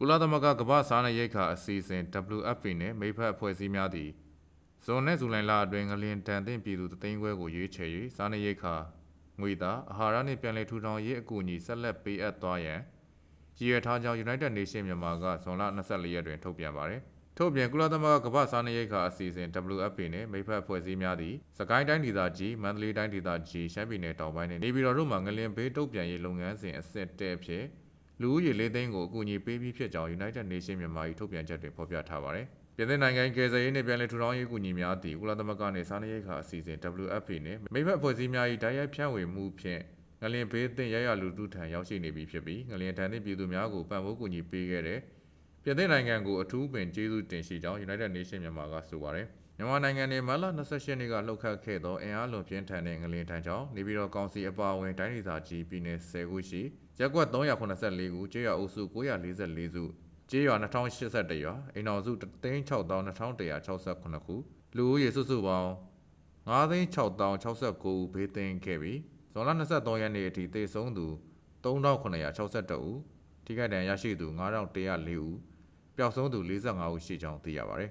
ကုလသမဂ္ဂကမ္ဘာ့စားနပ်ရိက္ခာအစီအစဉ် WFP နဲ့မိဖက်အဖွဲ့အစည်းများသည်ဇွန်နဲ့ဇူလိုင်လအတွင်းငလျင်တန်သင့်ပြည်သူတသိန်းခွဲကိုရွေးချယ်၍စားနပ်ရိက္ခာငွေသားအာဟာရနှင့်ပြန်လည်ထူထောင်ရေးအကူအညီဆက်လက်ပေးအပ်သွားရန်ရည်ရွယ်ထားကြောင်း United Nations မြန်မာကဇွန်လ24ရက်တွင်ထုတ်ပြန်ပါတယ်။ထို့ပြင်ကုလသမဂ္ဂကမ္ဘာ့စားနပ်ရိက္ခာအစီအစဉ် WFP နှင့်မိဖက်အဖွဲ့အစည်းများသည်စကိုင်းတိုင်းဒေသကြီးမန္တလေးတိုင်းဒေသကြီးရှမ်းပြည်နယ်တောင်ပိုင်းနှင့်နေပြည်တော်တို့မှငလျင်ဘေးတုံ့ပြန်ရေးလုပ်ငန်းစဉ်အစစ်တဲဖြင့် လူဦးရေ၄သိန်းကိုအကူအညီပေးပြီးဖြစ်ကြောင်း United Nations မြန်မာ၏ထုတ်ပြန်ချက်တွင်ဖော်ပြထားပါတယ်။ပြည်내နိုင်ငံကယ်ဆယ်ရေးနှင့်ပြန်လည်ထူထောင်ရေးအကူအညီများသည့်ကုလသမဂ္ဂနှင့်စားနပ်ရိက္ခာအစီအစဉ် WFP နှင့်မိဘအဖွဲ့အစည်းများ၏တိုက်ရိုက်ဖြန့်ဝေမှုဖြင့်ငလျင်ဘေးသင့်ရရလူထုထံရောက်ရှိနေပြီဖြစ်ပြီးငလျင်တန်သည့်ပြည်သူများကိုပံ့ပိုးကူညီပေးခဲ့တဲ့ ပြည်내နိုင်ငံကိုအထူးပင်ကျေးဇူးတင်ရှိကြောင်း United Nations မြန်မာကဆိုပါတယ်။မြန်မာနိုင်ငံနေမတ်လ28ရက်နေ့ကလှုပ်ခတ်ခဲ့သောအင်အားလွန်ပြင်းထန်တဲ့ငလျင်တန်ကြောင့်နေပြည်တော်ကောင်စီအပါအဝင်တိုင်းဒေသကြီးပြည်နယ်10ခုရှိရက်ကွက်384ခုကျေးရွာအုပ်စု944စုကျေးရွာ2081ရွာအိမ်တော်စု362,2168ခုလူဦးရေစုစုပေါင်း9,669ဦးဘေးသင့်ခဲ့ပြီးဇွန်လ23ရက်နေ့အထိသေဆုံးသူ3,962ဦးထိခိုက်ဒဏ်ရာရရှိသူ9,104ဦး ပျောက်ဆုံးသူ45ဦးရှိကြောင်းသိရပါတယ်